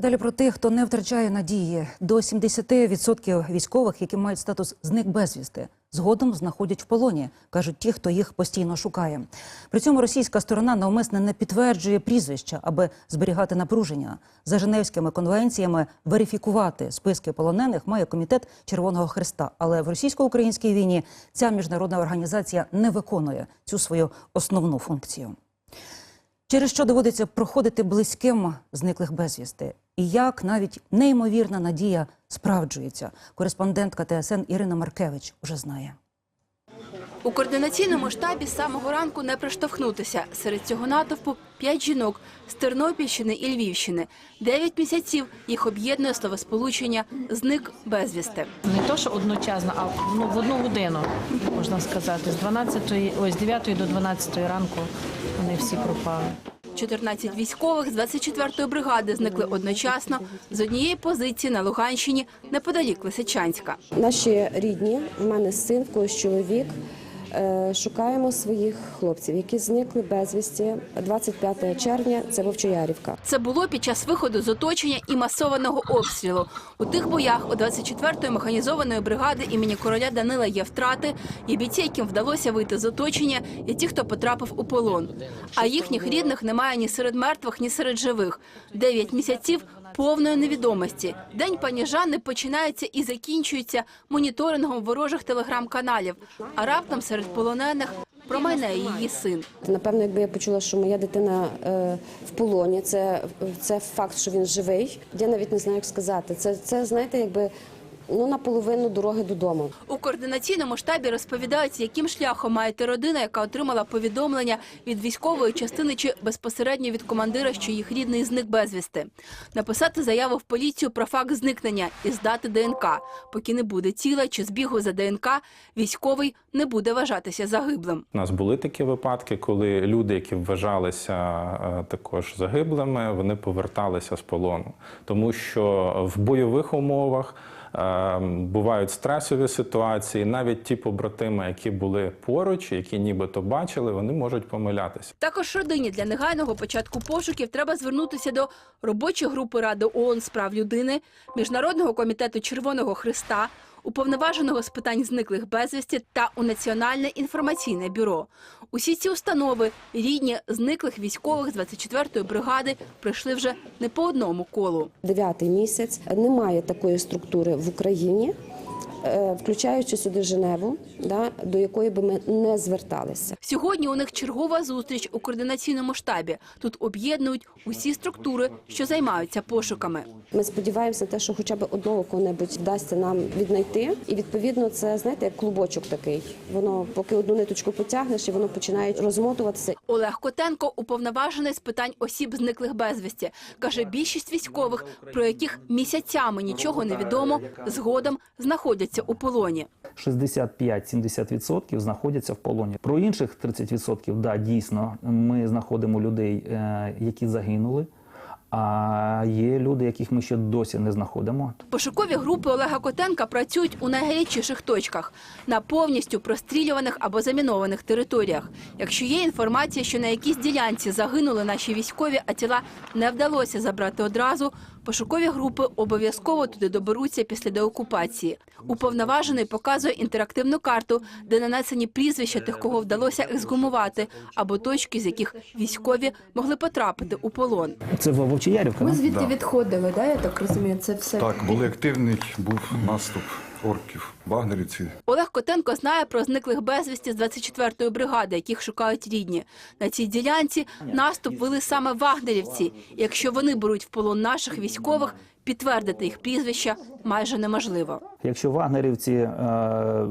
Далі про тих, хто не втрачає надії. До 70% військових, які мають статус зник безвісти, згодом знаходять в полоні, кажуть ті, хто їх постійно шукає. При цьому російська сторона навмисне не підтверджує прізвища, аби зберігати напруження. За Женевськими конвенціями верифікувати списки полонених має комітет Червоного Христа. Але в російсько-українській війні ця міжнародна організація не виконує цю свою основну функцію. Через що доводиться проходити близьким зниклих безвісти, і як навіть неймовірна надія справджується. Кореспондентка ТСН Ірина Маркевич уже знає. У координаційному штабі з самого ранку не приштовхнутися. Серед цього натовпу п'ять жінок з Тернопільщини і Львівщини. Дев'ять місяців їх об'єднує словосполучення «зник безвісти». Не то, що одночасно, а ну, в одну годину, можна сказати, з 12, ось з 9 до 12 ранку вони всі пропали. 14 військових з 24-ї бригади зникли одночасно з однієї позиції на Луганщині неподалік Лисичанська. Наші рідні, в мене син, в когось чоловік. Е, Шукаємо своїх хлопців, які зникли безвісті 25 червня. Це Вовчоярівка. Це було під час виходу з оточення і масованого обстрілу. У тих боях у 24-ї механізованої бригади імені короля Данила є втрати, є бійці, яким вдалося вийти з оточення, і ті, хто потрапив у полон. А їхніх рідних немає ні серед мертвих, ні серед живих. Дев'ять місяців повної невідомості. День пані Жанни починається і закінчується моніторингом ворожих телеграм-каналів. А раптом серед полонених промайне її син. Напевно, якби я почула, що моя дитина е, в полоні, це, це факт, що він живий. Я навіть не знаю, як сказати. Це, це знаєте, якби ну наполовину дороги додому. У координаційному штабі розповідають, яким шляхом має йти родина, яка отримала повідомлення від військової частини чи безпосередньо від командира, що їх рідний зник безвісти. Написати заяву в поліцію про факт зникнення і здати ДНК. Поки не буде тіла чи збігу за ДНК, військовий не буде вважатися загиблим. У нас були такі випадки, коли люди, які вважалися е, також загиблими, вони поверталися з полону, тому що в бойових умовах. Е, Бувають стресові ситуації, навіть ті побратими, які були поруч, які нібито бачили, вони можуть помилятися. Також родині для негайного початку пошуків треба звернутися до робочої групи Ради ООН з прав людини, Міжнародного комітету Червоного Христа, уповноваженого з питань зниклих безвісті та у Національне інформаційне бюро. Усі ці установи, рідні зниклих військових з 24-ї бригади, прийшли вже не по одному колу. Дев'ятий місяць немає такої структури в Україні, включаючи сюди Женеву, да, до якої би ми не зверталися. Сьогодні у них чергова зустріч у координаційному штабі. Тут об'єднують усі структури, що займаються пошуками. Ми сподіваємося те, що хоча б одного кого-небудь вдасться нам віднайти. І відповідно це знаєте, як клубочок такий. Воно поки одну ниточку потягнеш, і воно починає розмотуватися. Олег Котенко, уповноважений з питань осіб зниклих безвісті, каже, більшість військових, про яких місяцями нічого не відомо, згодом знаходяться у полоні. 65-70% знаходяться в полоні. Про інших 30% да, дійсно ми знаходимо людей, е, які загинули. А є люди, яких ми ще досі не знаходимо. Пошукові групи Олега Котенка працюють у найгарячіших точках на повністю прострілюваних або замінованих територіях. Якщо є інформація, що на якійсь ділянці загинули наші військові, а тіла не вдалося забрати одразу. Пошукові групи обов'язково туди доберуться після деокупації. Уповноважений показує інтерактивну карту, де нанесені прізвища тих, кого вдалося ексгумувати, або точки, з яких військові могли потрапити у полон. Це Вовчиярівка. Ми да? відходили, да, я так розумію, це все. Так, були активний був наступ орків, вагнерівці. Олег Котенко знає про зниклих безвісті з 24-ї бригади, яких шукають рідні. На цій ділянці наступ вели саме вагнерівці. І Якщо вони беруть в полон наших військових, підтвердити їх прізвища майже неможливо. Якщо вагнерівці, е,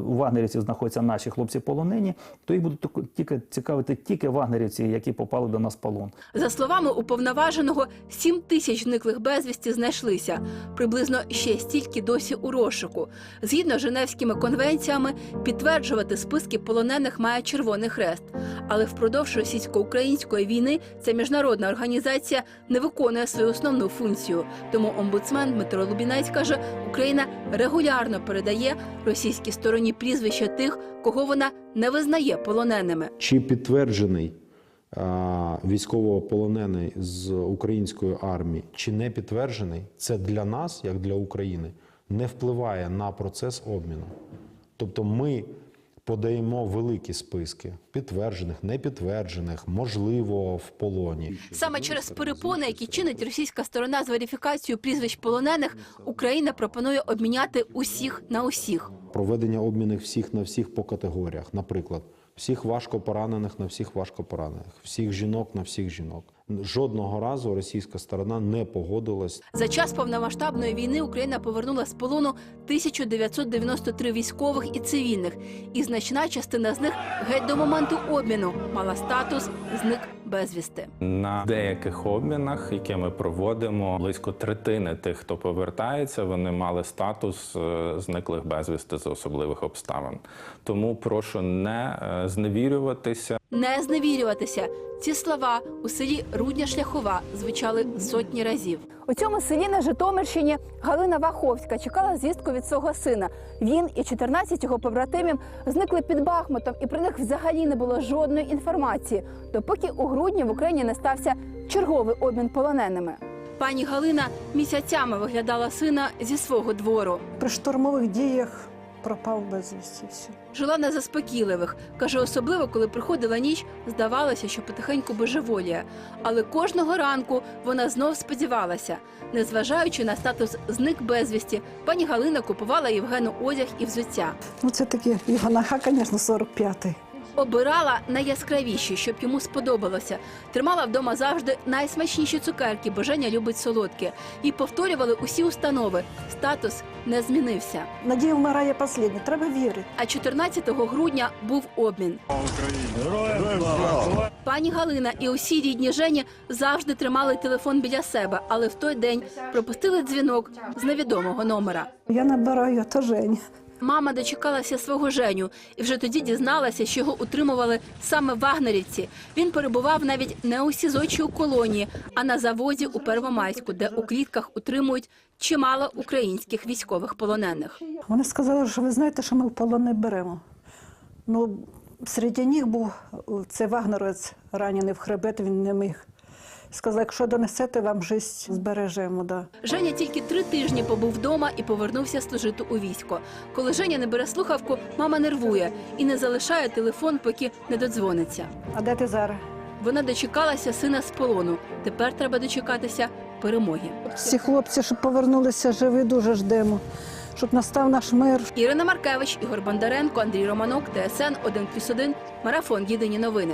у вагнерівців знаходяться наші хлопці полонені, то їх будуть тільки- тільки цікавити тільки вагнерівці, які попали до нас в полон. За словами уповноваженого, 7 тисяч зниклих безвісті знайшлися. Приблизно ще стільки досі у розшуку. Згідно з Женевськими конвенціями, підтверджувати списки полонених має Червоний Хрест. Але впродовж російсько-української війни ця міжнародна організація не виконує свою основну функцію. Тому омбудсмен Дмитро Лубінець каже, Україна регулярно передає російській стороні прізвища тих, кого вона не визнає полоненими. чи підтверджений е, військовополонений з української армії чи не підтверджений, це для нас, як для України, не впливає на процес обміну. Тобто ми подаємо великі списки підтверджених, непідтверджених, можливо, в полоні. Саме через перепони, які чинить російська сторона з верифікацією прізвищ полонених, Україна пропонує обміняти усіх на усіх. Проведення обмінів всіх на всіх по категоріях, наприклад, всіх важко поранених на всіх важко поранених, всіх жінок на всіх жінок. Жодного разу російська сторона не погодилась За час повномасштабної війни Україна повернула з полону 1993 військових і цивільних, і значна частина з них геть до моменту обміну мала статус зник безвісти. На деяких обмінах, які ми проводимо, близько третини тих, хто повертається, вони мали статус е, зниклих безвісти з особливих обставин. Тому прошу не е, зневірюватися. Не зневірюватися. Ці слова у селі Рудня Шляхова звучали сотні разів. У цьому селі на Житомирщині Галина Ваховська чекала звістку від свого сина. Він і 14 його побратимів зникли під Бахмутом, і про них взагалі не було жодної інформації, допоки у грудні в Україні не стався черговий обмін полоненими. Пані Галина місяцями виглядала сина зі свого двору. При штурмових діях пропав безвісті. Все. Жила на заспокійливих. Каже, особливо, коли приходила ніч, здавалося, що потихеньку божеволіє. Але кожного ранку вона знов сподівалася. Незважаючи на статус зник безвісті, пані Галина купувала Євгену одяг і взуття. Ну це таке його нога, звісно, 45-й. Обирала найяскравіші, щоб йому сподобалося. Тримала вдома завжди найсмачніші цукерки, бо Женя любить солодкі. І повторювали усі установи. Статус не змінився. Надія вмирає останнє, треба вірити. А 14 грудня був обмін. Пані Галина і усі рідні Жені завжди тримали телефон біля себе, але в той день пропустили дзвінок з невідомого номера. Я набираю, то Женя. Мама дочекалася свого Женю і вже тоді дізналася, що його утримували саме вагнерівці. Він перебував навіть не у СІЗО чи у колонії, а на заводі у Первомайську, де у клітках утримують чимало українських військових полонених. Вони сказали, що ви знаєте, що ми в полон беремо. Ну, серед них був це вагнеровець ранений в хребет, він не міг. Сказав, якщо донесете, вам життя збережемо. Да. Женя тільки три тижні побув вдома і повернувся служити у військо. Коли Женя не бере слухавку, мама нервує і не залишає телефон, поки не додзвониться. А де ти зараз? Вона дочекалася сина з полону. Тепер треба дочекатися перемоги. Всі хлопці, щоб повернулися живі, дуже ждемо, щоб настав наш мир. Ірина Маркевич, Ігор Бондаренко, Андрій Романок, ТСН 1+,1, Марафон. Єдині новини.